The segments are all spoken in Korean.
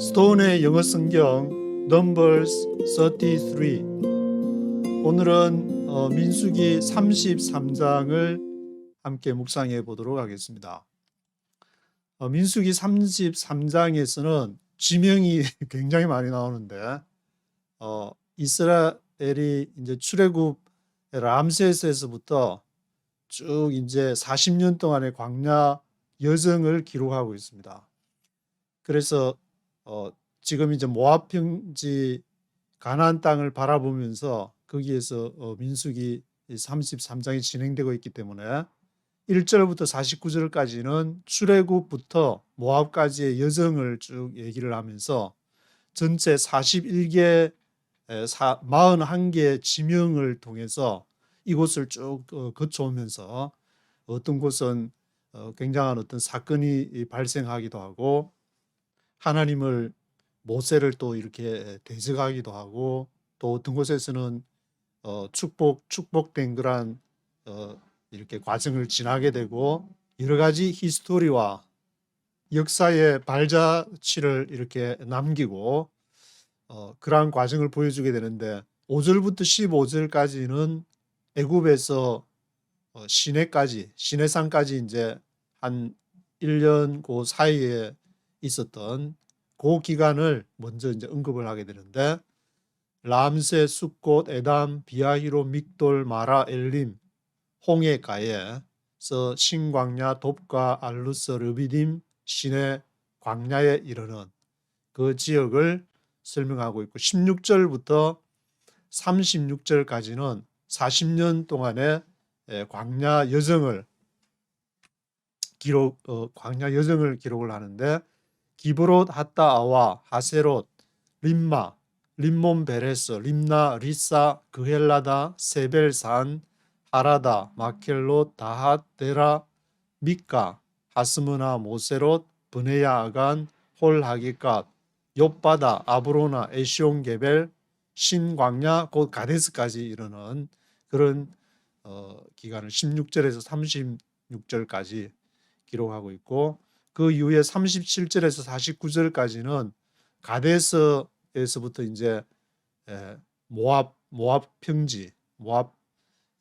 스톤의 영어 성경 Numbers 33 오늘은 어, 민수기 33장을 함께 묵상해 보도록 하겠습니다. 어, 민수기 33장에서는 지명이 굉장히 많이 나오는데 어, 이스라엘이 이제 출애굽 람세스에서부터 쭉 이제 40년 동안의 광야 여정을 기록하고 있습니다. 그래서 어, 지금 이제 모압 평지 가나안 땅을 바라보면서 거기에서 어, 민수기 33장이 진행되고 있기 때문에 1절부터 49절까지는 출애굽부터 모압까지의 여정을 쭉 얘기를 하면서 전체 41개 41개 지명을 통해서 이곳을 쭉 어, 거쳐오면서 어떤 곳은 어, 굉장한 어떤 사건이 발생하기도 하고 하나님을 모세를 또 이렇게 대적하기도 하고 또 어떤 곳에서는 어, 축복 축복된 그런 어, 이렇게 과정을 지나게 되고 여러 가지 히스토리와 역사의 발자취를 이렇게 남기고 어, 그러한 과정을 보여주게 되는데 5절부터 15절까지는 애굽에서 어, 시내까지 시내산까지 이제 한 1년 그 사이에 있었던 그 기간을 먼저 이제 언급을 하게 되는데 람세, 숫꽃, 에담, 비아히로, 믹돌, 마라, 엘림, 홍해가에서 신광야, 돕가, 알루스, 르비딤, 시내 광야에 이르는 그 지역을 설명하고 있고 16절부터 36절까지는 40년 동안의 예, 광야 여정을 기록 어, 광야 여정을 기록을 하는데 기브롯 하따아와 하세롯 림마 림몬 베레스 림나 리사 그헬라다 세벨산 하라다 마켈롯 다핫 데라 미카 하스무나 모세롯 브네야 아간 홀하기갓 욥바다 아브로나 에시온 게벨 신광야 곧 가데스까지 이르는 그런 어, 기간을 16절에서 36절까지 기록하고 있고 그 이후에 37절에서 49절까지는 가데스에서부터 이제 에, 모압 모압 평지 모압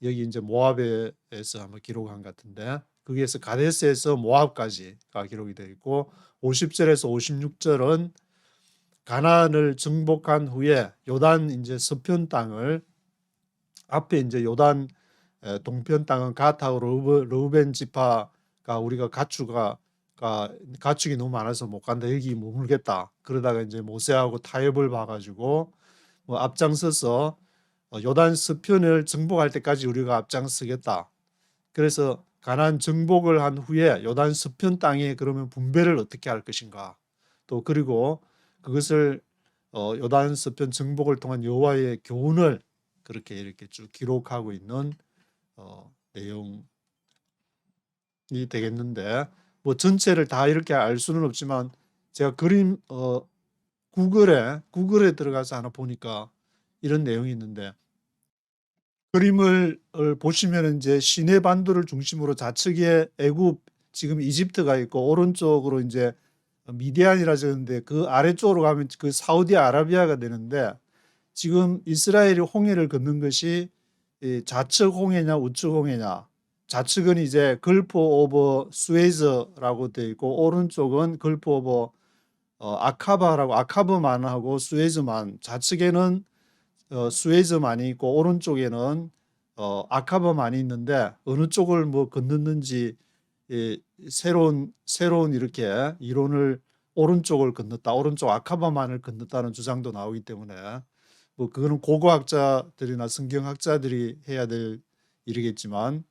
여기 이제 모압에서 한번 기록한 것 같은데 거기에서 가데스에서 모압까지가 기록이 되어 있고 50절에서 56절은 가나안을 정복한 후에 요단 이제 서편 땅을 앞에 이제 요단 에, 동편 땅은 러브, 러벤 지파가 우리가 가축가 가축이 너무 많아서 못 간다 여기 머물겠다. 그러다가 이제 모세하고 타협을 봐가지고 뭐 앞장서서 어, 요단 서편을 정복할 때까지 우리가 앞장서겠다. 그래서 가난 정복을 한 후에 요단 서편 땅에 그러면 분배를 어떻게 할 것인가? 또 그리고 그것을 어, 요단 서편 정복을 통한 여호와의 교훈을 그렇게 이렇게 쭉 기록하고 있는 어, 내용이 되겠는데 뭐 전체를 다 이렇게 알 수는 없지만 제가 그림 어, 구글에 구글에 들어가서 하나 보니까 이런 내용이 있는데 그림을 어, 보시면 이제 시내 반도를 중심으로 좌측에 애굽 지금 이집트가 있고 오른쪽으로 이제 미디안이라 적는데 그 아래쪽으로 가면 그 사우디 아라비아가 되는데 지금 이스라엘이 홍해를 걷는 것이 좌측 홍해냐 우측 홍해냐 좌측은 이제 걸프 오브 스웨즈라고 되어 있고 오른쪽은 걸프 오브 어, 아카바라고 아카브만 하고 스웨즈만. 좌측에는 어, 스웨즈만이 있고 오른쪽에는 어, 아카바만이 있는데 어느 쪽을 뭐 건넜는지 예, 새로운 새로운 이렇게 이론을 오른쪽을 건넜다 오른쪽 아카바만을 건넜다는 주장도 나오기 때문에 뭐 그거는 고고학자들이나 성경학자들이 해야 될 일이겠지만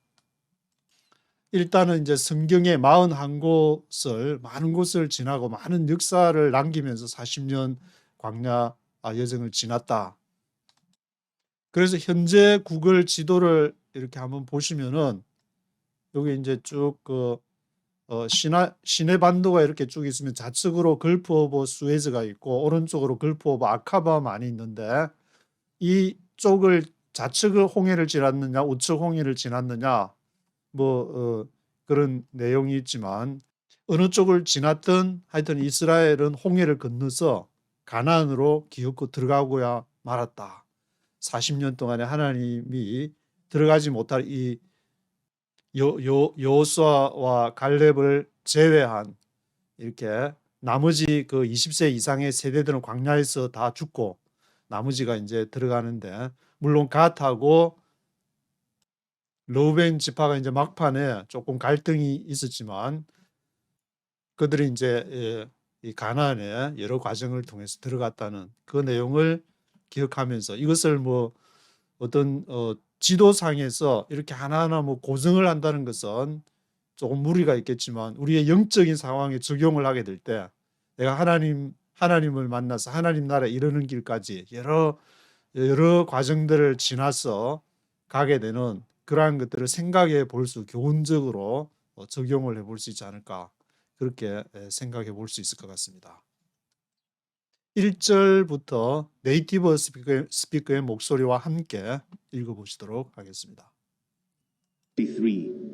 일단은 이제 성경의 41곳을 많은 곳을 지나고 많은 역사를 남기면서 40년 광야 여정을 지났다. 그래서 현재 구글 지도를 이렇게 한번 보시면은 여기 이제 쭉그 어, 시나, 시내 반도가 이렇게 쭉 있으면 좌측으로 걸프 오브 스웨즈가 있고 오른쪽으로 걸프 오브 아카바만이 있는데 이 쪽을 좌측을 홍해를 지났느냐 우측 홍해를 지났느냐 뭐 어, 그런 내용이 있지만 어느 쪽을 지났든 하여튼 이스라엘은 홍해를 건너서 가나안으로 기어코 들어가고야 말았다. 40년 동안에 하나님이 들어가지 못할 이 요, 여호수아와 갈렙을 제외한 이렇게 나머지 그 20세 이상의 세대들은 광야에서 다 죽고 나머지가 이제 들어가는데 물론 갓하고 러우벤 지파가 이제 막판에 조금 갈등이 있었지만 그들이 이제 예, 이 가나안에 여러 과정을 통해서 들어갔다는 그 내용을 기억하면서 이것을 뭐 어떤 어 지도상에서 이렇게 하나하나 뭐 고증을 한다는 것은 조금 무리가 있겠지만 우리의 영적인 상황에 적용을 하게 될 때 내가 하나님 하나님을 만나서 하나님 나라에 이르는 길까지 여러 여러 과정들을 지나서 가게 되는 그러한 것들을 생각해 볼 수 교훈적으로 어, 적용을 해볼 수 있지 않을까 그렇게 에, 생각해 볼 수 있을 것 같습니다. 1절부터 네이티브 스피커의, 스피커의 목소리와 함께 읽어보시도록 하겠습니다. 3.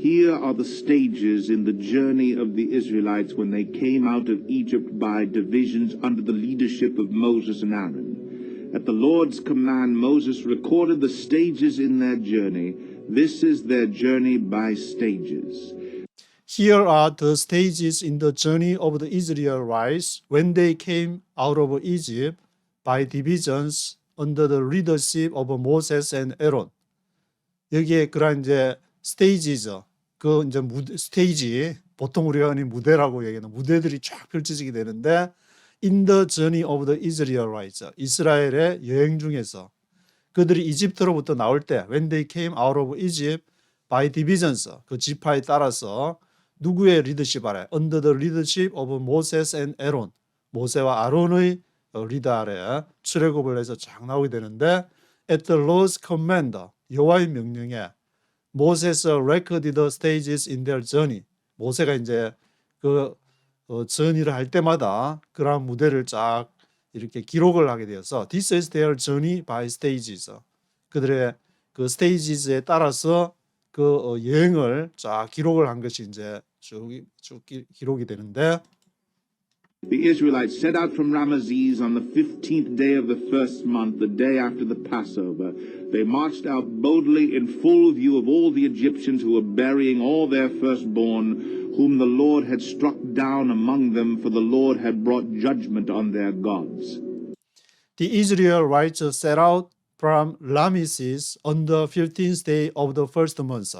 Here are the stages in the journey of the Israelites when they came out of Egypt by divisions under the leadership of Moses and Aaron. At the Lord's command, Moses recorded the stages in their journey. This is their journey by stages. Here are the stages in the journey of the Israelites when they came out of Egypt by divisions under the leadership of Moses and Aaron. 여기에 그런 이제 스테이지죠. 그 이제 무대, 스테이지 보통 우리가 흔히 무대라고 얘기하는 무대들이 쫙 펼쳐지게 되는데 in the journey of the Israelites 이스라엘의 여행 중에서 그들이 이집트로부터 나올 때 when they came out of Egypt by divisions 그 지파에 따라서 누구의 리더십 아래 under the leadership of Moses and Aaron 모세와 아론의 어, 리더 아래 출애굽을 해서 쫙 나오게 되는데 at the Lord's command 여호와의 명령에 Moses recorded the stages in their journey 모세가 이제 그 어, 전의를 할 때마다 그러한 무대를 쫙 이렇게 기록을 하게 되어서 this is their journey by stages. 그들의 그 스테이지에 따라서 그 어, 여행을 쫙 기록을 한 것이 이제 쭉, 쭉 기- 기록이 되는데 The Israelites set out from Ramesses on the fifteenth day of the first month, the day after the Passover. They marched out boldly in full view of all the Egyptians who were burying all their firstborn, whom the Lord had struck down among them, for the Lord had brought judgment on their gods. The Israelites set out from Ramesses on the 15th day of the first month.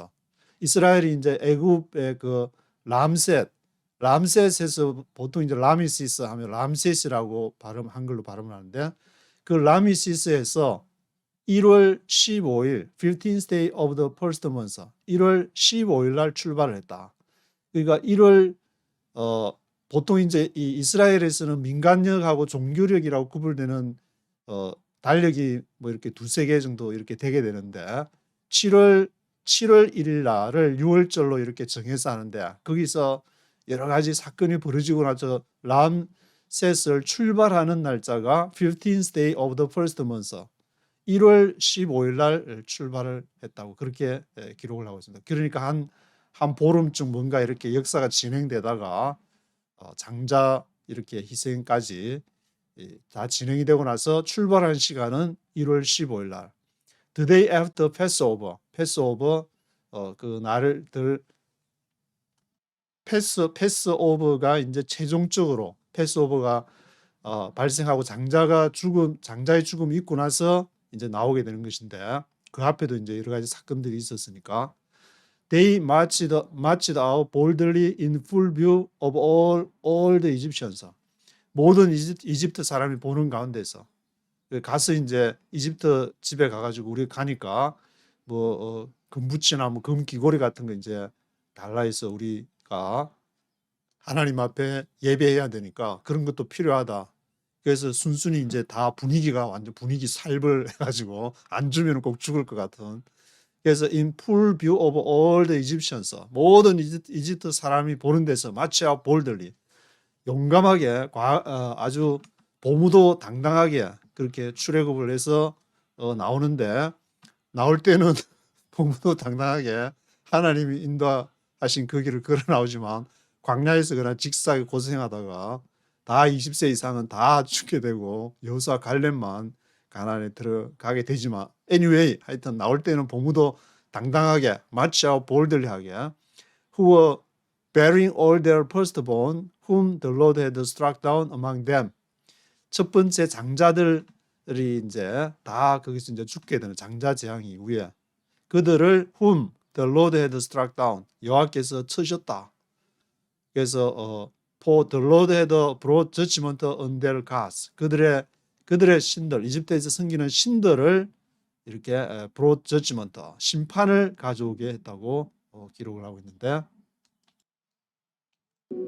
이스라엘이 이제 애굽의 그 람셋, 람셋에서 보통 이제 라미시스 하면 람셋이라고 발음 한글로 발음을 하는데 그 라미시스에서 1월 15일, 15th day of the first month, 1월 15일 날 출발을 했다. 그러니까 1월 어 보통 이제 이 이스라엘에서는 민간력하고 종교력이라고 구분되는 어 달력이 뭐 이렇게 두세 개 정도 이렇게 되게 되는데 7월 7월 1일 날을 6월절로 이렇게 정해서 하는데 거기서 여러 가지 사건이 벌어지고 나서 람셋을 출발하는 날짜가 15th day of the first month 1월 15일 날 출발을 했다고 그렇게 예, 기록을 하고 있습니다. 그러니까 한 한 보름쯤 뭔가 이렇게 역사가 진행되다가 어, 장자 이렇게 희생까지 이, 다 진행이 되고 나서 출발한 시간은 1월 15일 날. The day after Passover. Passover 어, 그 날들 패스 패스 오버가 이제 최종적으로 패스 오버가 어, 발생하고 장자가 죽음 장자의 죽음이 있고 나서 이제 나오게 되는 것인데 그 앞에도 이제 여러 가지 사건들이 있었으니까. They marched marched out boldly in full view of all all the Egyptians. 모든 이집, 이집트 사람이 보는 가운데서. 그 가서 이제 이집트 집에 가가지고 우리 가니까 뭐 어, 금붙이나 뭐 금귀고리 같은 거 이제 달라해서 우리 가 하나님 앞에 예배해야 되니까 그런 것도 필요하다. 그래서 순순히 이제 다 분위기가 완전 분위기 살벌 해가지고 안 주면 꼭 죽을 것 같은. 그래서 in full view of all the Egyptians 모든 이집트, 사람이 보는 데서 마치 out boldly 용감하게 과, 어, 아주 보무도 당당하게 그렇게 출애굽을 해서 어, 나오는데 나올 때는 보무도 당당하게 하나님이 인도 하 하신 그 길을 걸어 나오지만 광야에서 그냥 직사하게 고생하다가 다 20세 이상은 다 죽게 되고 여호수아 갈렙만 가나안에 들어가게 되지만 anyway 하여튼 나올 때는 보무도 당당하게 마치아웃 볼들리하게. Who were bearing all their firstborn whom the Lord had struck down among them. 첫 번째 장자들이 이제 다 거기서 이제 죽게 되는 장자 재앙 이후에. 그들을 whom the Lord had struck down 여호와께서 쳐셨다. 그래서 어 for the Lord had brought judgment on their gods 그들의 그들의 신들 이집트에서 섬기는 신들을 이렇게 에, brought judgment 심판을 가져오게 했다고 어, 기록을 하고 있는데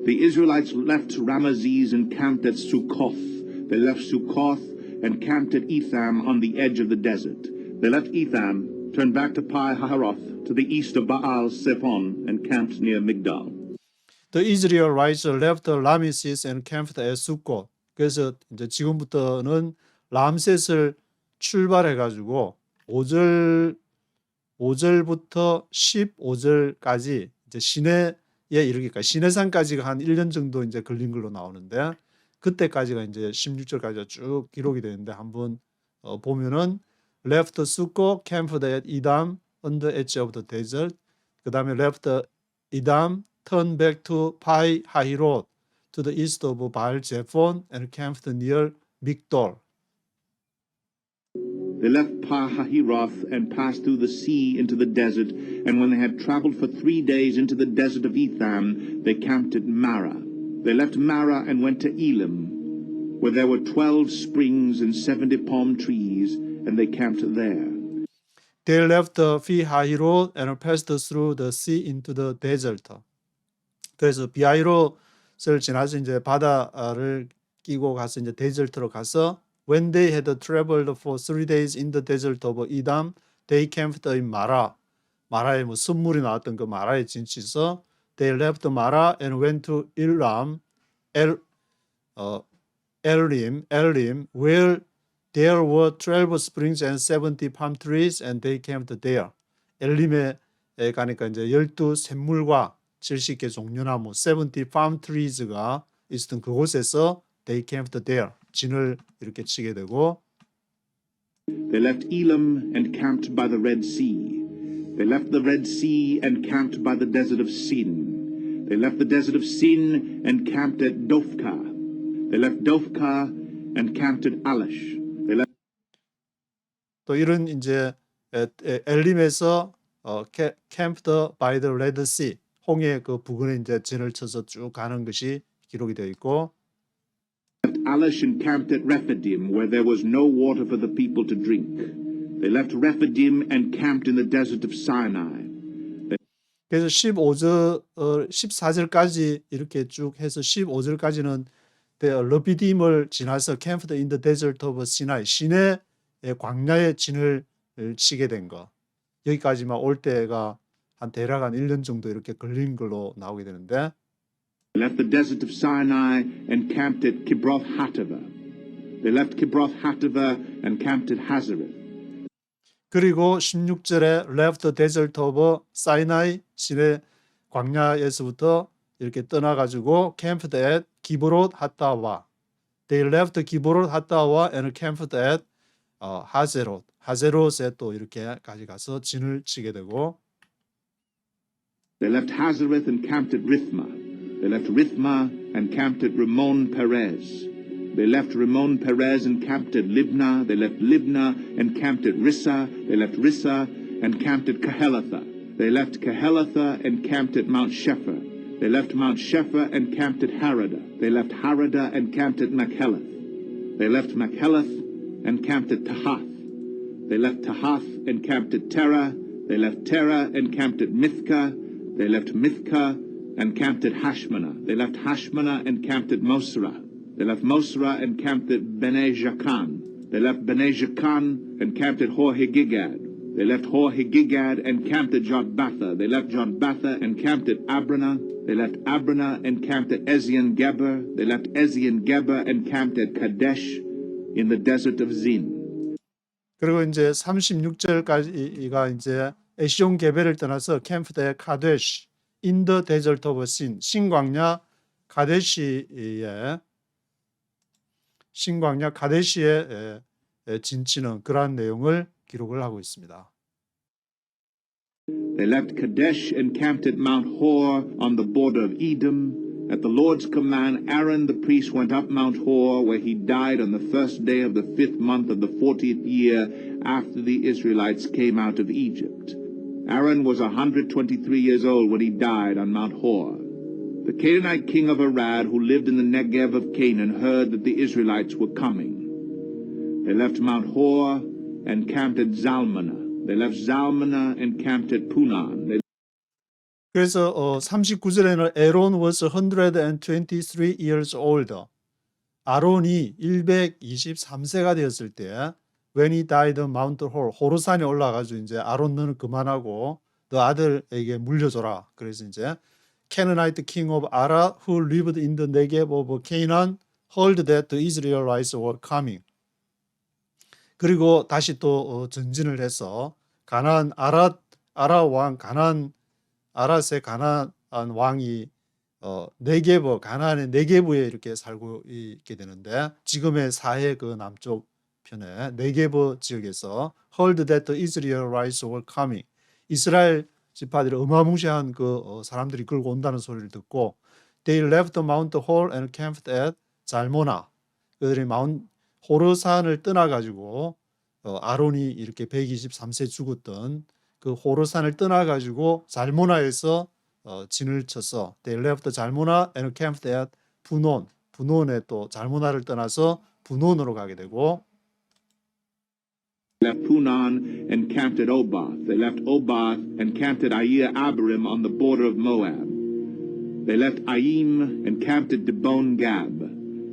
The Israelites left Ramesses and camped at Sukkoth. They left Sukkoth and camped at Etham on the edge of the desert. They left Etham, turned back to Pi Hahiroth to the east of Baal Zephon, and camped near Migdal. The Israelites left Ramesses and camped at Sukkot. 그래서 이제 지금부터는 람셋을 출발해 가지고 5절 5절부터 15절까지 이제 시내에 이르기까지 시내산까지가 한 1년 정도 이제 걸린 걸로 나오는데 그때까지가 이제 16절까지가 쭉 기록이 되는데 한번 어, 보면은 left Sukkot, camped at Edam on the edge of the desert. 그다음에 left Edam, turned back to Pi Hahirot to the east of Baal Zephon and camped near Migdol. They left Pi Hahiroth and passed through the sea into the desert, and when they had traveled for three days into the desert of Etham, they camped at Marah. They left Marah and went to Elim, where there were twelve springs and seventy palm trees, and they camped there. They left Pi Hahirot and passed through the sea into the desert. 그래서 비하이롯을 지나서 이제 바다를 끼고 가서 이제 데절트로 가서 when they had traveled for three days in the desert of Edom, they camped in 마라. 마라에 뭐 선물이 나왔던 그 마라에 진치서 they left 마라 and went to Elam, El, 어, Elim, Elim, where there were 12 springs and 70 palm trees and they camped there. 엘림에 가니까 이제 열두 샘물과 70개 종려나무 70 palm trees가 있었던 그곳에서 they camped there. 진을 이렇게 치게 되고 They left Elam and camped by the Red Sea. They left the Red Sea and camped by the desert of Sin. They left the desert of Sin and camped at Dofka. They left Dofka and camped at Alish. 또 이런 이제 엘림에서 어, 캐- camped by the Red Sea 홍해 그 부근에 이제 진을 쳐서 쭉 가는 것이 기록이 되어 있고 Alish and camped at Rephidim, where there was no water for the people to drink. They left Rephidim and camped in the desert of Sinai. 그래서 15절 어, 14절까지 이렇게 쭉 해서 15절까지는 러비딤을 지나서 캠프드 인더 데저트 오브 시나이 시내 광야의 진을 치게 된 거. 여기까지만 올 때가 한 대략 한 1년 정도 이렇게 걸린 걸로 나오게 되는데 left the desert of Sinai and camped at Kibroth Hattaavah. They left Kibroth Hattaavah and camped at Hazareth. 그리고 16절에 left the desert of Sinai 시내 광야에서부터 이렇게 떠나 가지고 camped at 기브롯 하타와 They left 기브롯 하타와 and camped at 어, 하제롯 하제롯에 또 이렇게까지 가서 진을 치게 되고 They left Hazareth and camped at Rithma. They left Rithma and camped at Ramon Perez. They left Ramon Perez and camped at Libnah. They left Libnah and camped at Rissa. They left Rissa and camped at Kehelatha. They left Kehelatha and camped at Mount Shepher. They left Mount Shepher and camped at Harada. They left Harada and camped at Machelath. They left Machelath and camped at Tahath. They left Tahath and camped at Terah. They left Terah and camped at Mithka. They left Mithka and camped at Hashmanah. They left Hashmanah and camped at Mosra. They left Mosra and camped at Bene Jacan. They left Bene Jacan and camped at Hor-Hagigad. They left Hor-Hagigad and camped at Jotbatha. They left Jotbatha and camped at Abrana. They left Abrana and camped at Ezion Geber. They left Ezion Geber and camped at Kadesh in the desert of Zin. 그리고 이제 36절까지가 이제 에시온 게베를 떠나서 캠프대 카데시 the desert of sin. 신광야 가데시의 신광야 가데시의 에, 에, 진치는 그러한 내용을 기록을 하고 있습니다. They left Kadesh and camped at Mount Hor on the border of Edom. At the Lord's command, Aaron the priest went up Mount Hor, where he died on the first day of the fifth month of the fortieth year after the Israelites came out of Egypt. Aaron was a 123 years old when he died on Mount Hor. The Canaanite king of Arad, who lived in the Negev of Canaan, heard that the Israelites were coming. They left Mount Hor and camped at Zalmanah. They left Zalmanah and camped at Punan. They 그래서 어, 39절에는 Aaron was 123 years old. 아론이 123세가 되었을 때 when he died on Mount Hor 호르산에 올라가지고 이제 아론 너는 그만하고 너 아들에게 물려줘라. 그래서 이제 Canaanite king of Ara who lived in the Negev of Canaan heard that the Israelites were coming. 그리고 다시 또 어, 전진을 해서 가나안 아라 아라 왕 가나안 아라스의 가나안 왕이 어 네게브 가나안의 네게브에 이렇게 살고 있게 되는데 지금의 사해 그 남쪽 편에 네게브 지역에서 heard that the Israelites were coming. 이스라엘 지파들이 어마무시한 그 어, 사람들이 끌고 온다는 소리를 듣고 they left Mount Hor and camped at 잘모나 그들이 마운 호르산을 떠나 가지고 어, 아론이 이렇게 123세 죽었던 그 호르산을 떠나 가지고 잘모나에서 어, 진을 쳐서 they left 잘모나 and camped at 분온 분온에 또 잘모나를 떠나서 분온으로 가게 되고 left Punan and camped at Obath. They left Obath and camped at Air Abarim on the border of Moab. They left Aim and camped at Debon Gab.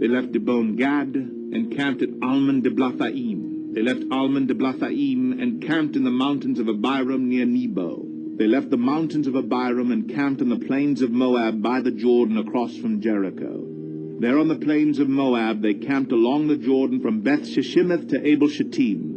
They left Debon Gad and camped at Almon de Blathaim. They left Almon de Blathaim and camped in the mountains of Abiram near Nebo. They left the mountains of Abiram and camped in the plains of Moab by the Jordan across from Jericho. There on the plains of Moab they camped along the Jordan from Beth Shishimeth to Abel Shittim.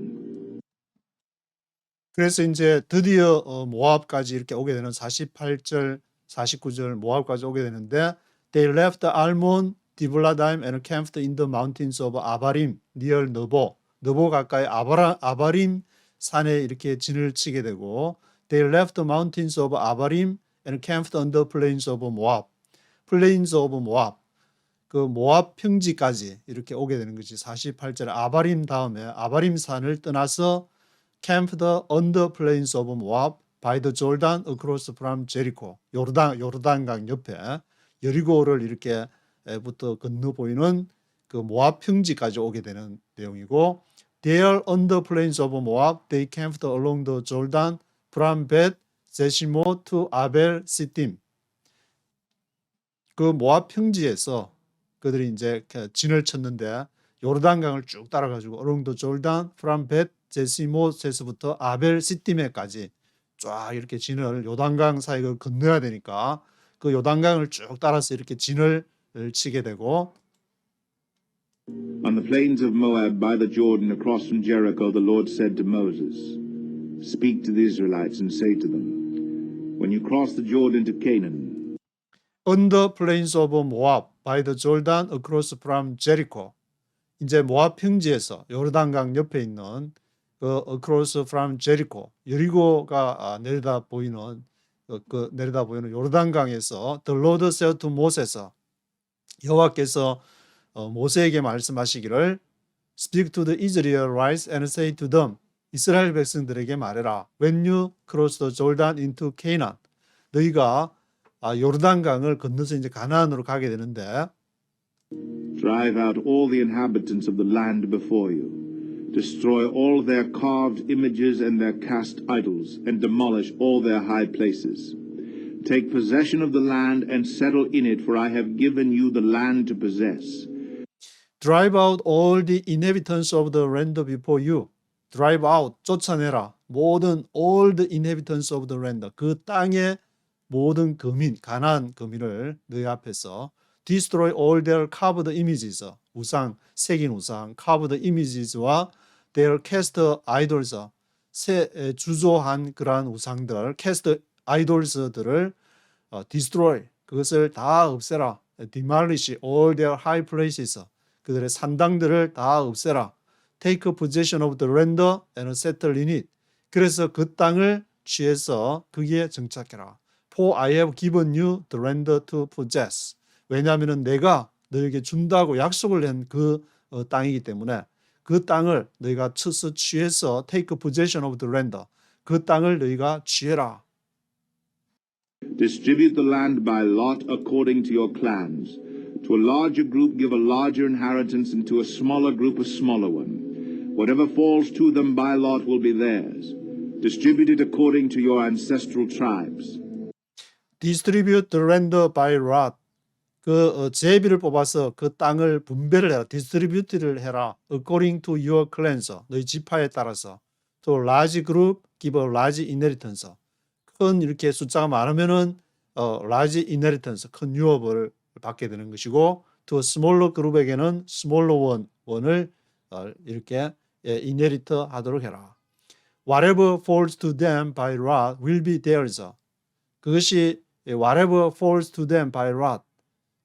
그래서 이제 드디어 어, 모압까지 이렇게 오게 되는 48절 49절 모압까지 오게 되는데 they left Almon 디블라다임 and camped in the mountains of Abarim near 너보 너보 가까이 아바라, 아바림 산에 이렇게 진을 치게 되고 they left the mountains of Abarim and camped on the plains of Moab plains of Moab 그 모압 평지까지 이렇게 오게 되는 것이 48절 아바림 다음에 아바림 산을 떠나서 camped on the plains of Moab by the Jordan across from Jericho. 요르단 요르단강 옆에 여리고를 이렇게 부터 건너 보이는 그 모압 평지까지 오게 되는 내용이고 there on the plains of Moab they camped along the Jordan from Bet Jeshimo to Abel Sittim. 그 모압 평지에서 그들이 이제 진을 쳤는데 요르단강을 쭉 따라가지고 the Jordan from Bet 제시모세스부터 아벨 시티메까지 쫙 이렇게 진을 요단강 사이를 건너야 되니까 그 요단강을 쭉 따라서 이렇게 진을 치게 되고 On the plains of Moab by the Jordan across from Jericho, the Lord said to Moses, Speak to the Israelites and say to them, When you cross the Jordan to Canaan, on the plains of Moab by the Jordan across from Jericho 이제 모압 평지에서 요르단강 옆에 있는 그 across from Jericho 여리고가 아, 내려다 보이는 그, 그 내려다 보이는 요르단강에서 the Lord said to Moses 여호와께서 어, 모세에게 말씀하시기를 speak to the Israelites and say to them 이스라엘 백성들에게 말해라 when you cross the Jordan into Canaan 너희가 아, 요르단강을 건너서 이제 가나안으로 가게 되는데 drive out all the inhabitants of the land before you, destroy all their carved images and their cast idols, and demolish all their high places. Take possession of the land and settle in it, for I have given you the land to possess. Drive out all the inhabitants of the land before you. drive out 쫓아내라 모든 all the inhabitants of the land 그 땅의 모든 거민 가나안 거민을 너희 앞에서 destroy all their carved images 우상 새긴 우상 carved images와 their cast idols 새 에, 주조한 그러한 우상들 cast idols들을 어, destroy 그것을 다 없애라. demolish all their high places 그들의 산당들을 다 없애라. take possession of the land and settle in it. 그래서 그 땅을 취해서 거기에 정착해라. For I have given you the land to possess. 왜냐하면 내가 너에게 준다고 약속을 한 그 땅이기 때문에 그 땅을 너희가 쳐서 취해서 take possession of the land. 그 땅을 너희가 취해라. Distribute the land by lot according to your clans. To a larger group, give a larger inheritance, and to a smaller group, a smaller one. Whatever falls to them by lot will be theirs. Distribute it according to your ancestral tribes. distribute the land by lot. 그 어, 제비를 뽑아서 그 땅을 분배를 해라. distribute를 해라. according to your clans. 너희 지파에 따라서. to large group give a large inheritance. 큰 이렇게 숫자가 많으면은 어, large inheritance 큰 유업을 받게 되는 것이고 smaller group에게는 smaller one one을 어, 이렇게 예, inherit 하도록 해라. Whatever falls to them by lot will be theirs. 그것이 예, whatever falls to them by lot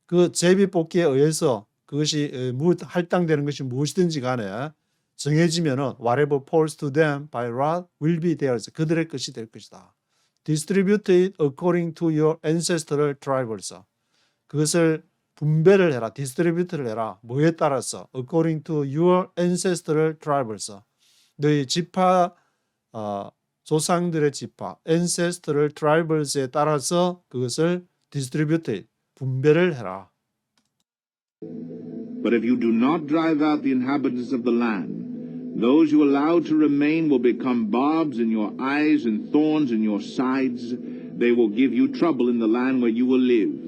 그 제비 뽑기에 의해서 그것이 할당되는 것이 무엇이든지 간에 정해지면은 whatever falls to them by lot will be theirs 그들의 것이 될 것이다. distribute it according to your ancestral tribes 그것을 분배를 해라 distribute를 해라 뭐에 따라서 according to your ancestral tribes 너희 지파 어, 조상들의 지파 ancestral tribes에 따라서 그것을 distribute it, 분배를 해라. But if you do not drive out the inhabitants of the land, those you allow to remain will become barbs in your eyes and thorns in your sides. They will give you trouble in the land where you will live.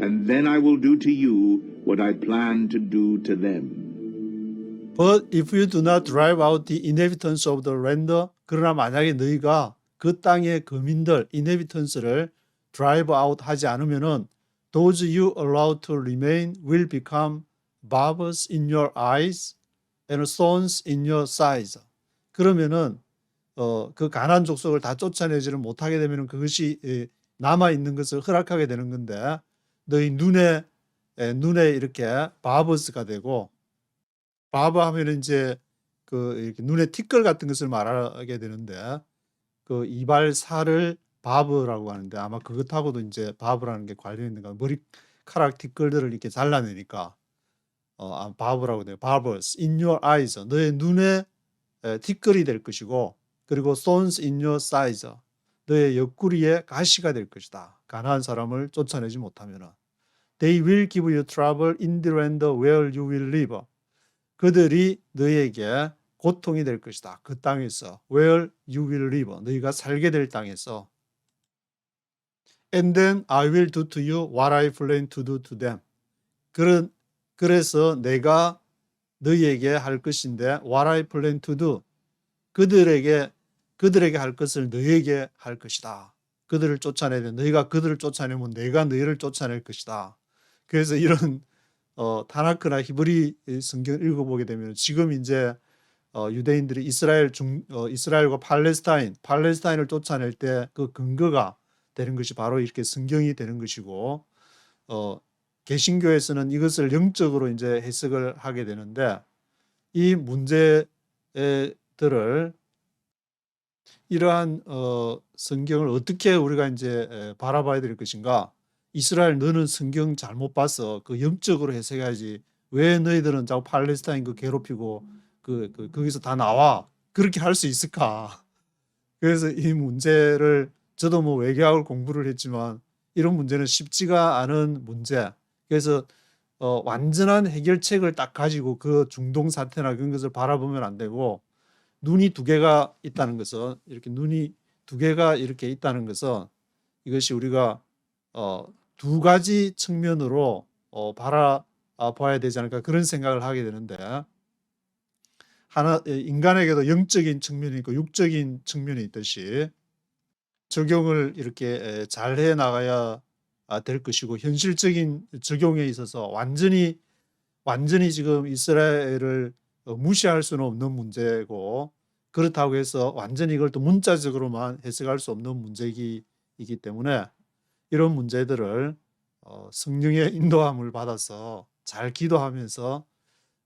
And then I will do to you what I plan to do to them. But if you do not drive out the inhabitants of the land, 그러나 만약에 너희가 그 땅의 거민들 inhabitants를 drive out 하지 않으면은 those you allow to remain will become barbs in your eyes and thorns in your sides. 그러면은 어, 그 가난 족속을 다 쫓아내지를 못하게 되면은 그것이 남아 있는 것을 허락하게 되는 건데 너희 눈에 에, 눈에 이렇게 바버스가 되고 바버 하면 이제 그 이렇게 눈에 티끌 같은 것을 말하게 되는데 그 이발 살을 바브라고 하는데 아마 그것하고도 이제 바브라는 게 관련 있는가 머리카락 티끌들을 이렇게 잘라내니까. 어 아, 바브라고 돼요. barbers in your eyes. 너의 눈에 에, 티끌이 될 것이고 그리고 thorns in your sides 너의 옆구리에 가시가 될 것이다. 가난한 사람을 쫓아내지 못하면은 they will give you trouble in the land where you will live. 그들이 너희에게 고통이 될 것이다. 그 땅에서 where you will live. 너희가 살게 될 땅에서 and then I will do to you what I plan to do to them. 그런 그래서 내가 너희에게 할 것인데 what I plan to do 그들에게 그들에게 할 것을 너희에게 할 것이다. 그들을 쫓아내야 돼. 너희가 그들을 쫓아내면 내가 너희를 쫓아낼 것이다. 그래서 이런 어, 타나크나 히브리 성경을 읽어보게 되면 지금 이제 어, 유대인들이 이스라엘 중 어, 이스라엘과 팔레스타인 팔레스타인을 쫓아낼 때 그 근거가 되는 것이 바로 이렇게 성경이 되는 것이고 어, 개신교에서는 이것을 영적으로 이제 해석을 하게 되는데 이 문제들을 이러한 어, 성경을 어떻게 우리가 이제 에, 바라봐야 될 것인가? 이스라엘 너는 성경 잘못 봤어. 그 영적으로 해석해야지. 왜 너희들은 자꾸 팔레스타인 그 괴롭히고 그, 그 거기서 다 나와? 그렇게 할 수 있을까? 그래서 이 문제를 저도 뭐 외교학을 공부를 했지만 이런 문제는 쉽지가 않은 문제. 그래서 어, 완전한 해결책을 딱 가지고 그 중동 사태나 그런 것을 바라보면 안 되고 눈이 두 개가 있다는 것은 이렇게 눈이 두 개가 이렇게 있다는 것은 이것이 우리가 어, 두 가지 측면으로 어, 바라봐야 되지 않을까 그런 생각을 하게 되는데 하나 인간에게도 영적인 측면이 있고 육적인 측면이 있듯이 적용을 이렇게 잘 해 나가야 아, 될 것이고 현실적인 적용에 있어서 완전히 완전히 지금 이스라엘을 어, 무시할 수는 없는 문제고 그렇다고 해서 완전히 이걸 또 문자적으로만 해석할 수 없는 문제이기 때문에 이런 문제들을 어, 성령의 인도함을 받아서 잘 기도하면서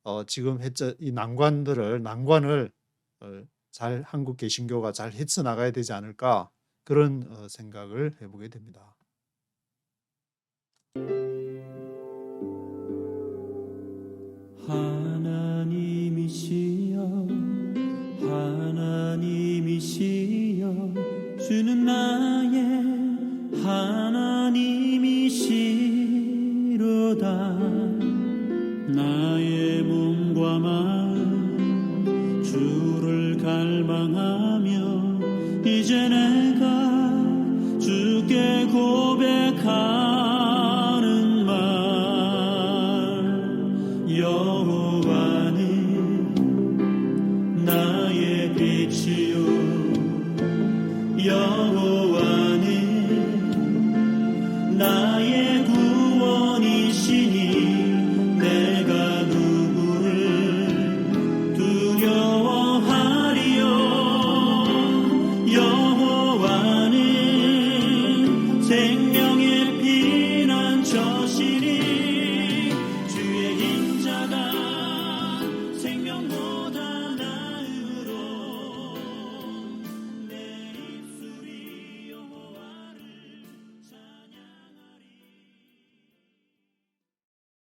어, 지금 해저 이 난관들을 난관을 어, 잘 한국 개신교가 잘 헤쳐 나가야 되지 않을까 그런 어, 생각을 해보게 됩니다. 하나님이시여 하나님이시여 주는 나의 하나님이시로다. 나의 몸과 마음 주를 갈망하며 이제 내가 주께 고백하